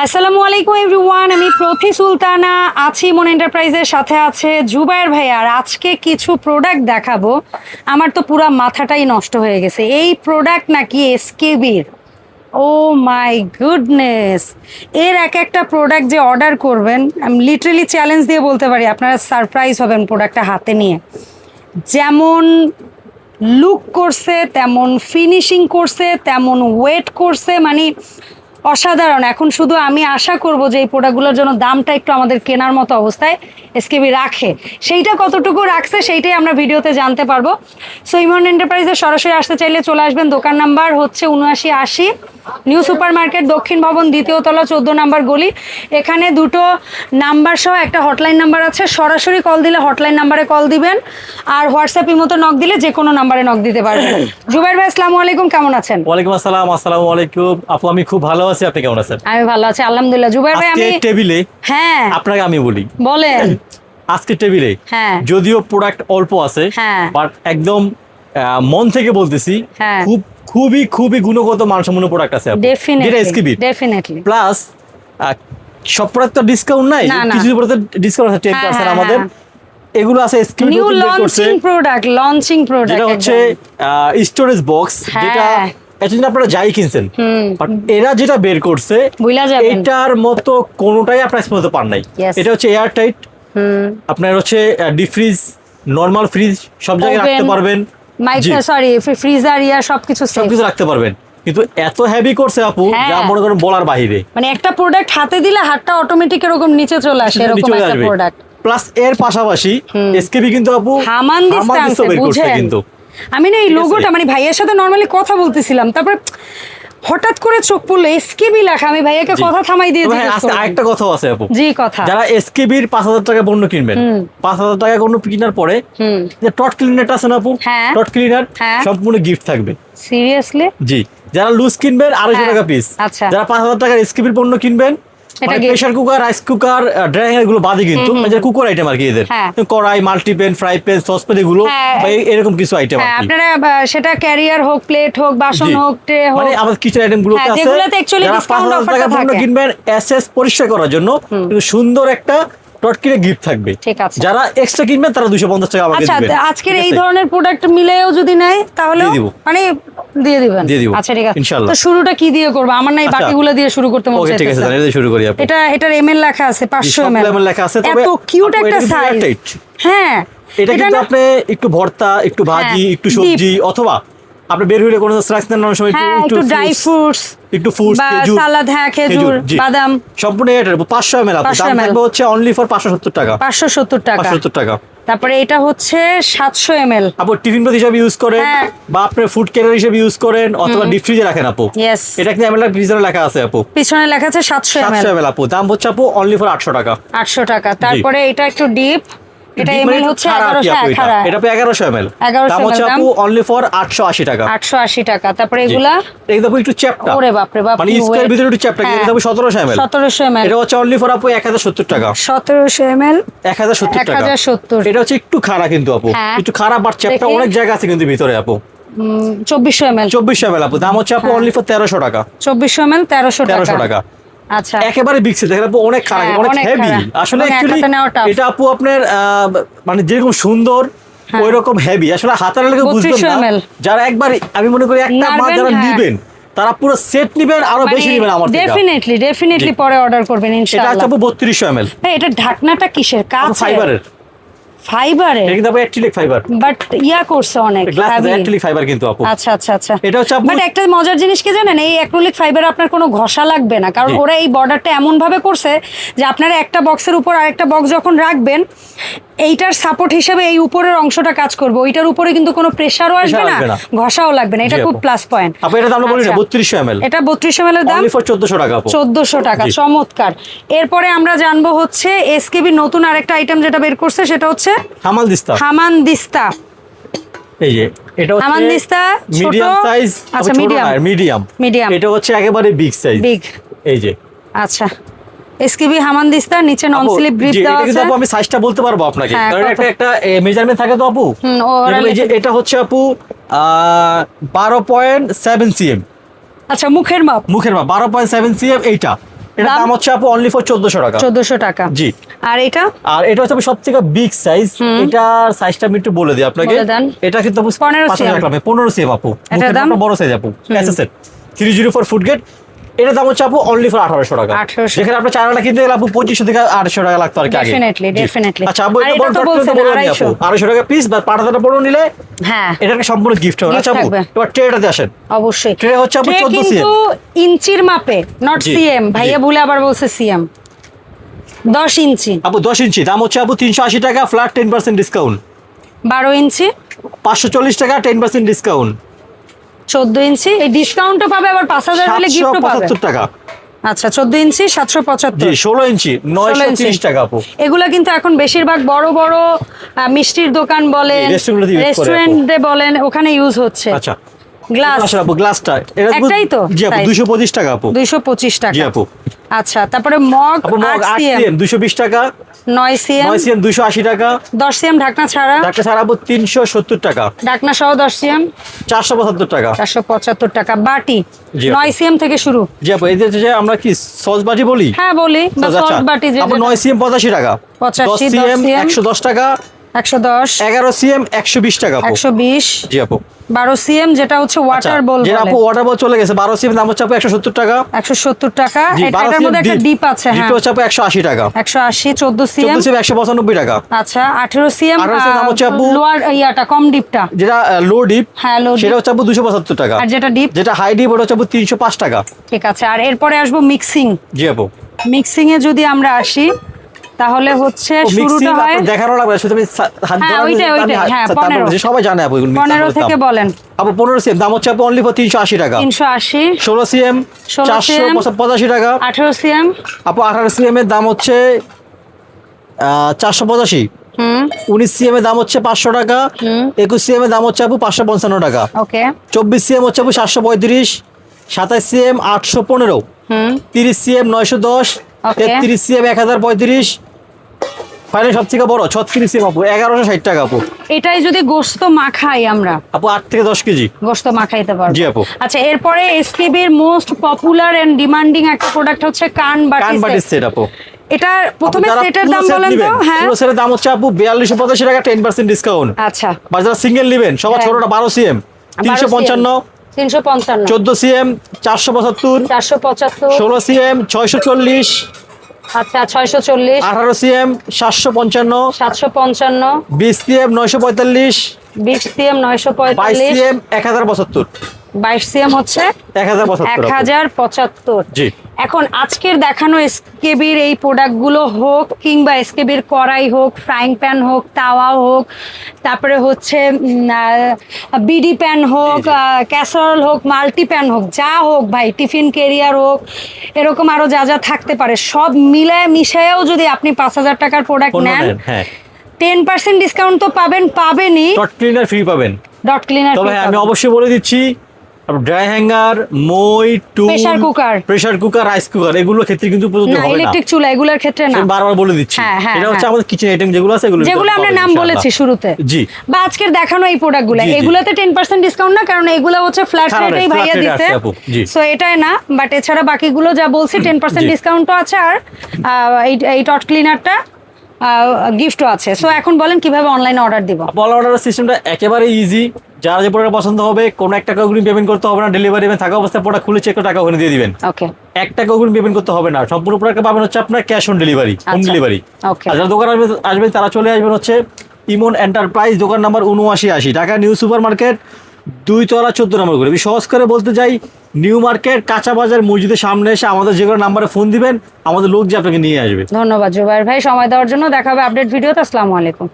আসসালামু আলাইকুম এভরিওয়ান আমি প্রথি সুলতানা, আছি মন এন্টারপ্রাইজের সাথে আছে জুবায়ের ভাই। আর আজকে কিছু প্রোডাক্ট দেখাবো। আমার তো পুরো মাথাটাই নষ্ট হয়ে গেছে। এই প্রোডাক্ট নাকি এসকেবির ও মাই গুডনেস এর এক একটা প্রোডাক্ট যে অর্ডার করবেন, আমি লিটারেলি চ্যালেঞ্জ দিয়ে বলতে পারি, আপনারা সারপ্রাইজ হবেন প্রোডাক্টটা হাতে নিয়ে। যেমন লুক করছে, তেমন ফিনিশিং করছে, তেমন ওয়েট করছে মানে অসাধারণ। এখন শুধু আমি আশা করব যে এই প্রোডাক্টগুলোর জন্য দামটা একটু আমাদের কেনার মতো অবস্থায় এসকেবি রাখে। সেইটা কতটুকু রাখছে সেইটাই আমরা ভিডিওতে জানতে পারব। সো ইমন এন্টারপ্রাইজে সরাসরি আসতে চাইলে চলে আসবেন। দোকান নাম্বার হচ্ছে উনআশি আশি নিউ সুপার মার্কেট দক্ষিণ ভবন দ্বিতীয় তলা চোদ্দ নাম্বার গলি। এখানে দুটো নাম্বার সহ একটা হটলাইন নাম্বার আছে। সরাসরি কল দিলে হটলাইন নাম্বারে কল দিবেন আর হোয়াটসঅ্যাপ মতো নক দিলে যে কোনো নাম্বারে নক দিতে পারবেন। জুবাইর ভাই আসসালামু আলাইকুম। কেমন আছেন? ওয়ালাইকুম আসসালাম আসসালামু আলাইকুম। আপু আমি খুব ভালো আছি আপনি কেমন আছেন? আমি ভালো আছি আলহামদুলিল্লাহ। জুবাইর ভাই আমি টেবিলে হ্যাঁ। আপনাকে আমি বলি। বলেন। আজকে টেবিলে হ্যাঁ। যদিও প্রোডাক্ট অল্প আছে হ্যাঁ। বাট একদম মন থেকে বলতেছি হ্যাঁ। খুব খুবই খুবই গুণগত মানসম্পন্ন প্রোডাক্ট আছে। যেটা ডেফিনেটলি ডেফিনেটলি প্লাস সব প্রোডাক্ট তো ডিসকাউন্ট নাই। কিছু প্রোডাক্ট ডিসকাউন্ট আছে টেন হ্যাঁ, পার্সেন্ট হ্যাঁ, আমাদের। এগুলো আছে এসকিবিট new launching product launching product যেটা হচ্ছে স্টোরেজ বক্স হ্যাঁ। যেটা এতদিন আপনারা যাই কিনছেন। বাট এরা যেটা বের করছে এটার মতো কোনোটাই আপনার মতো পান নাই। এটা হচ্ছে এয়ার টাইট হুম। আপনার হচ্ছে ডিপ ফ্রিজ নর্মাল ফ্রিজ সব জায়গায় রাখতে পারবেন। মাইক্রো সরি ফ্রিজার ইয়া সবকিছু সবকিছু রাখতে পারবেন। কিন্তু এত হেভি করছে আপু হ্যাঁ। যা মনে করেন বলার বাহিরে। মানে একটা প্রোডাক্ট হাতে দিলে হাতটা অটোমেটিক এরকম নিচে চলে আসে এরকম চলে একটা প্রোডাক্ট প্লাস এর পাশাপাশি এসকেবি কিন্তু আপু হামান বের করছে কিন্তু। আমি না এই লোগোটা মানে ভাইয়ের সাথে নর্মালি কথা বলতেছিলাম। তারপরে হঠাৎ করে চোখ পড়ল এসকেবি লেখা আমি ভাইয়াকে কথা থামাই দিয়ে হ্যাঁ, আজকে আরেকটা কথাও আছে আপু। জি কথা। যারা এসকেবির পাঁচ হাজার টাকা পণ্য কিনবেন পাঁচ হাজার টাকা পণ্য কেনার পরে যে টট ক্লিনারটা আছে না আপু? হ্যাঁ। টট ক্লিনার হ্যাঁ। সম্পূর্ণ গিফট থাকবে। সিরিয়াসলি জি। যারা লুজ কিনবেন আড়াইশো হ্যাঁ, টাকা পিস আচ্ছা। যারা পাঁচ হাজার টাকার স্কিপের পণ্য কিনবেন এটা pressure cooker rice cooker drying এগুলো বাদে কিন্তু মানে কুকার আইটেম আর কি এদের। হ্যাঁ। কড়াই মাল্টিপেন ফ্রাই প্যান সসপ্যান এগুলো হ্যাঁ। এরকম কিছু আইটেম হ্যাঁ আপনারা সেটা ক্যারিয়ার হোক প্লেট হোক বাসন হোক ট্রে হোক। মানে আমাদের কিচেন আইটেমগুলো আছে যেগুলোতে অ্যাকচুয়ালি ডিসকাউন্ট discount পাঁচ হাজার offer টা টাকা পণ্য থাকে। কিনবেন এসএস পরিষ্কার করার জন্য। সুন্দর একটা টটকিরে গিফট থাকবে। ঠিক আছে। যারা এক্সট্রা কিনবেন তারা দুশো পঞ্চাশ টাকা আমাকে আচ্ছা আজকের এই ধরনের প্রোডাক্ট মিলেও যদি নেয় তাহলে। মানে দিয়ে দিবেন। দিয়ে দিব। আচ্ছা ঠিক আছে। ইনশাআল্লাহ। তো শুরুটা কি দিয়ে করব? আমার না এই আচ্ছা। দিয়ে শুরু করতে মন ওকে ঠিক আছে তাহলে শুরু করি আপু এটা এটার এমএল লেখা আছে 500 সব এমএল লেখা আছে, তবে এত কিউট একটা সাইজ হ্যাঁ। এটা কিন্তু আপনি একটু ভর্তা একটু ভাজি হ্যাঁ, একটু সবজি অথবা আপনি বের হইলে কোনো স্ন্যাক্স নেন অনেক সময় একটু হ্যাঁ একটু ড্রাই ফ্রুটস একটু ফ্রুটস খেজুর সালাদ হ্যাঁ খেজুর বাদাম। সম্পূর্ণ এটা পাঁচশো এম এল 500 দাম থাকবে হচ্ছে অনলি ফর পাঁচশো সত্তর টাকা। 570 টাকা। পাঁচশো সত্তর টাকা। তারপরে এটা হচ্ছে 700 এমএল আপু টিফিন প্রতি হিসাবে ইউজ করেন হ্যাঁ। বা আপনি ফুড ক্যারিয়ার হিসেবে ইউজ করেন অথবা ডিপ ফ্রিজে রাখেন আপু। ইয়েস এটা কিন্তু এমএল ফ্রিজে লেখা আছে আপু। পিছনে লেখা আছে 700 এমএল সাতশো এম এল আপু। দাম হচ্ছে আপু অনলি ফর আটশো টাকা। 800 টাকা। তারপরে এটা একটু ডিপ এটা এমএল একটু হচ্ছে খাড়া আর কি 1100 হ্যাঁ, এটা। খাড়া এটা আপু এগারোশো এম এল 1100 দাম হচ্ছে আপু অনলি ফর আটশো আশি টাকা। 880 টাকা। তারপরে এগুলা? একটু চ্যাপটা ওরে বাপরে বাপ মানে ভিতরে একটু চ্যাপটা হ্যাঁ। কিন্তু আপু সতেরোশো এম এল 1700 এমএল এটা হচ্ছে অনলি ফর আপু এক হাজার সত্তর টাকা। 1700 এমএল এক হাজার সত্তর টাকা। 1070 এটা হচ্ছে একটু খারাপ কিন্তু আপু। হ্যাঁ। একটু খারাপ আর চ্যাপটা অনেক জায়গা আছে কিন্তু ভিতরে আপু। 2400 এমএল চব্বিশশো এম এল আপু। দাম হচ্ছে আপু হ্যাঁ। অনলি ফর তেরোশো টাকা। 2400 এমএল 1300 টাকা। তেরোশো টাকা। আচ্ছা। একেবারে দেখেন আপু অনেক খারাপ হ্যাঁ, অনেক অনেক হেভি আসলে অ্যাকচুয়ালি। এটা আপু আপনার মানে যেরকম সুন্দর হ্যাঁ। ওই রকম হেভি আসলে হাতের লেগে বুঝবেন না। যারা একবার আমি মনে করি একটা মাছ যারা হ্যাঁ। নিবেন তারা পুরো সেট নিবেন আরও বেশি নেবেন আমার থেকে। ডেফিনেটলি ডেফিনেটলি পরে অর্ডার করবেন এটা আপু এটা ঢাকনাটা কিসের? কাঁচ ফাইবারের ফাইবারের এটা কিন্তু অ্যাক্রিলিক ফাইবার বাট ইয়া করছে অনেক অ্যাক্রিলিক ফাইবার কিন্তু আপু। আচ্ছা আচ্ছা আচ্ছা। এটা হচ্ছে বাট একটা মজার জিনিস কি জানেন এই অ্যাক্রিলিক ফাইবার আপনার কোনো ঘষা লাগবে না। কারণ ওরা এই বর্ডারটা এমন ভাবে করছে যে আপনারা একটা বক্সের উপর আরেকটা বক্স যখন রাখবেন এইটার সাপোর্ট হিসেবে এই উপরের অংশটা কাজ করবে। ওইটার উপরে কিন্তু কোনো প্রেসারও আসবে না ঘষাও লাগবে না। এটা খুব প্লাস পয়েন্ট আপু এটা দাম বলি না এম এল এটা এর দাম? চোদ্দশো টাকা চোদ্দশো টাকা চমৎকার। এরপরে আমরা জানব হচ্ছে এসকেবি নতুন আরেকটা আইটেম যেটা বের করছে সেটা হচ্ছে হামাল দিস্তা। হামান দিস্তা। এই যে এটা হচ্ছে হামান দিস্তা মিডিয়াম সাইজ আচ্ছা মিডিয়াম মিডিয়াম মিডিয়াম এটা হচ্ছে একেবারে বিগ সাইজ বিগ এই যে। আচ্ছা। এসকেবি হামান দিস্তা নিচে নন স্লিপ জি, দেওয়া আছে। আপু আমি সাইজটা বলতে পারব আপনাকে। হ্যাঁ, কারণ একটা একটা মেজারমেন্ট থাকে তো আপু? এটা হচ্ছে আপু বারো পয়েন্ট সেভেন সিএম আচ্ছা মুখের মাপ? মুখের মাপ বারো পয়েন্ট সেভেন সিএম এইটা। এটা দাম? হচ্ছে আপু অনলি ফর চোদ্দশো টাকা। চোদ্দশো টাকা। জি। আর এটা? আর এটা হচ্ছে সব থেকে বিগ সাইজ এটার সাইজটা আমি একটু বলে দিই আপনাকে। এটা কিন্তু 15 cm পনেরো সিএম আপু। মুখের? মাপটা বড় সাইজ আপু। SSL three zero four food grade এটার দাম হচ্ছে আপু অনলি ফর আঠারোশো টাকা। 1800 যেখানে আপনার চারাটা কিনতে গেলে আপু থেকে আটশো টাকা লাগতো আর কি আচ্ছা আপু এটা এটা 250 আপু। আড়াইশো। টাকা পিস বা পাটাটা বড় নিলে হ্যাঁ। এটা একটা সম্পূর্ণ গিফট হবে। আচ্ছা আপু এবার ট্রেটাতে আসেন। অবশ্যই। Tray হচ্ছে Tray 14 কিন্তু ইঞ্চির মাপে নট সিএম ভাইয়া ভুলে আবার বলছে সিএম দশ ইঞ্চি। আপু দশ ইঞ্চি। দাম হচ্ছে আপু তিনশো আশি টাকা ফ্ল্যাট টেন পার্সেন্ট ডিসকাউন্ট বারো ইঞ্চি। পাঁচশো চল্লিশ টাকা টেন পার্সেন্ট ডিসকাউন্ট চোদ্দ ইঞ্চি এই ডিসকাউন্টও পাবে আবার পাঁচ হাজার হলে গিফটও পাবে। টাকা। আচ্ছা চোদ্দ ইঞ্চি সাতশো পঁচাত্তর। ষোলো ইঞ্চি নয়শো ইঞ্চি। তিরিশ টাকা এগুলা কিন্তু এখন বেশিরভাগ বড় বড় মিষ্টির দোকান বলেন। রেস্টুরেন্টে বলেন ওখানে ইউজ হচ্ছে। আচ্ছা। গ্লাস আপু গ্লাসটা এটা একটাই তো? জি আপু size? দুশো পঁচিশ টাকা আপু। দুইশো পঁচিশ জি আপু। আচ্ছা তারপরে মগ মগ সিএম। টাকা। নয় সিএম। নয় সিএম টাকা। সিএম ঢাকনা ছাড়া। ডাক্তার স্যার আপু টাকা। ঢাকনা সহ সিএম। টাকা। চারশো পঁচাত্তর টাকা। বাটি। জি আপু। নয় সিএম থেকে শুরু। জি আপু এদের যে আমরা কি সস বাটি বলি? হ্যাঁ বলি। বা আচ্ছা, সল্ট বাটি যে আপু নয় সিএম পঁচাশি টাকা। 85, 10 সিএম CM, একশো দশ টাকা। একশো দশ। এগারো সিএম একশো বিশ টাকা আপু। একশো বিশ। জি আপু। বারো সিএম যেটা হচ্ছে আচ্ছা, ওয়াটার বল। যে আপু ওয়াটার বল চলে গেছে বারো সিএম দাম হচ্ছে আপু একশো সত্তর টাকা। একশো সত্তর টাকা। এটার মধ্যে একটা ডিপ আছে হ্যাঁ। ডিপ হচ্ছে আপু একশো আশি টাকা। একশো আশি চোদ্দ সিএম। সিএম টাকা। আচ্ছা আঠেরো সিএম 18 CM দাম হচ্ছে আপু- লোয়ার ইয়াটা কম ডিপটা যেটা লো ডিপ হ্যাঁ লো সেটা হচ্ছে আপু দুশো পঁচাত্তর টাকা। আর যেটা ডিপ যেটা হাই ডিপ ওটা হচ্ছে আপু তিনশো পাঁচ টাকা। ঠিক আছে আর এরপরে আসব মিক্সিং জি আপু। মিক্সিং এ যদি আমরা আসি তাহলে হচ্ছে শুরুটা হয় দেখানো লাগবে শুধু আমি হাত হ্যাঁ, ওইটাই, আমি ওইটাই, হ্যাঁ, 15 বলছি, সবাই জানে আপু এগুলো mixing পনেরো এর থেকে বলেন। আপু পনেরো সিএম দাম হচ্ছে আপু অনলি ফর তিনশো আশি টাকা। তিনশো আশি। ষোলো সিএম 16 চারশো পঁচাশি টাকা। আঠেরো সিএম। আপু আঠারো সিএম এর দাম হচ্ছে চারশো পঁচাশি। হুম। উনিশ সিএম এর দাম হচ্ছে পাঁচশো টাকা। একুশ সিএম এর দাম হচ্ছে আপু পাঁচশো পঞ্চান্ন টাকা। চব্বিশ সিএম হচ্ছে আপু সাতশো পঁয়ত্রিশ। সাতাশ সিএম আটশো পনেরো। হুম। তিরিশ সিএম নয়শো দশ. তেত্রিশ সিএম এক হাজার পঁয়ত্রিশ। ফাইনাল সব থেকে বড় ছত্রিশ সিএম আপু এগারোশো ষাট টাকা আপু। এটাই যদি গোস্ত মাখাই আমরা। আপু আট থেকে দশ কেজি। গোস্ত মাখাইতে পারব। জি আপু। আচ্ছা এরপরে এসকেবির মোস্ট পপুলার এন্ড ডিমান্ডিং একটা প্রোডাক্ট হচ্ছে কান কান বাটি সেট আপু। এটা প্রথমে সেটের দাম বলেন তো? হ্যাঁ। পুরো সেটের দাম হচ্ছে আপু বিয়াল্লিশশো পঁচাশি টাকা টেন পার্সেন্ট ডিসকাউন্ট আচ্ছা। সিঙ্গেল নেবেন সবার হ্যাঁ। ছোটটা বারো সিএম তিনশো পঞ্চান্ন। তিনশো পঞ্চান্ন। চোদ্দ সিএম চারশো পঁচাত্তর। চারশো পঁচাত্তর। ষোলো সিএম ছয়শো চল্লিশ। আচ্ছা ছয়শো চল্লিশ। আঠারো সিএম সাতশো পঞ্চান্ন। সাতশো পঞ্চান্ন। বিশ সিএম নয়শো পঁয়তাল্লিশ। বিশ সিএম নয়শো বাইশ পঁয়তাল্লিশ সিএম এক হাজার পঁচাত্তর। বাইশ সিএম হচ্ছে এক হাজার পঁচাত্তর এখন আজকের দেখানো এসকেবির এই প্রোডাক্টগুলো হোক কিংবা এসকেবির কড়াই হোক ফ্রাইং প্যান হোক তাওয়া হোক তারপরে হচ্ছে বিডি প্যান হোক। ক্যাসারল হোক মাল্টি প্যান হোক যা হোক ভাই টিফিন কেরিয়ার হোক এরকম আরও যা যা থাকতে পারে সব মিলায় মিশায়েও যদি আপনি পাঁচ হাজার টাকার প্রোডাক্ট নেন টেন পার্সেন্ট ডিসকাউন্ট তো পাবেন পাবেনই। টট ক্লিনার ফ্রি পাবেন। ডট ক্লিনার তবে আমি অবশ্যই বলে দিচ্ছি ড্রাই হ্যাঙ্গার মই to Pressure cooker। Pressure cooker rice cooker এগুলোর ক্ষেত্রে কিন্তু প্রযোজ্য হবে না। ইলেকট্রিক চুলা এগুলোর ক্ষেত্রে না। বারবার বলে দিচ্ছি। হ্যাঁ, হ্যাঁ, এটা হচ্ছে হ্যাঁ। আমাদের কিচেন আইটেম যেগুলো আছে এগুলো যেগুলো আমরা নাম বলেছি শুরুতে। জি। বা আজকের দেখানো এই প্রোডাক্টগুলো। এগুলোতে টেন পার্সেন্ট ডিসকাউন্ট না কারণ এগুলো হচ্ছে ফ্ল্যাট রেটেই ভাইয়া দিতে। সো এটাই না বাট এছাড়া বাকিগুলো যা বলছি টেন পার্সেন্ট জি। ডিসকাউন্টও আছে আর এই টট ক্লিনারটা গিফটও আছে। সো এখন বলেন কীভাবে অনলাইনে অর্ডার দিব। বল অর্ডার সিস্টেমটা একেবারে ইজি যারা যে প্রোডাক্ট পছন্দ হবে কোনো একটা টাকা অগ্রিম পেমেন্ট করতে হবে না ডেলিভারি এবং থাকা অবস্থায় প্রোডাক্ট খুলে চেক করে টাকা ওখানে দিয়ে দিবেন। ওকে এক টাকা অগ্রিম পেমেন্ট করতে হবে না সম্পূর্ণ প্রোডাক্ট পাবেন হচ্ছে আপনার cash on delivery home. Delivery. আর যারা দোকান আসবে আসবেন তারা চলে আসবেন হচ্ছে ইমন এন্টারপ্রাইজ দোকান নাম্বার উনআশি আশি ঢাকা নিউ সুপার মার্কেট দুই তলা চোদ্দ নম্বর করে আমি সহজ করে বলতে যাই নিউ মার্কেট কাঁচা বাজার মসজিদের সামনে এসে আমাদের যে কোনো নাম্বারে ফোন দিবেন আমাদের লোক যে আপনাকে নিয়ে আসবে। ধন্যবাদ জুবাইর ভাই সময় দেওয়ার জন্য দেখা হবে আপডেট ভিডিওতে আসসালামু আলাইকুম।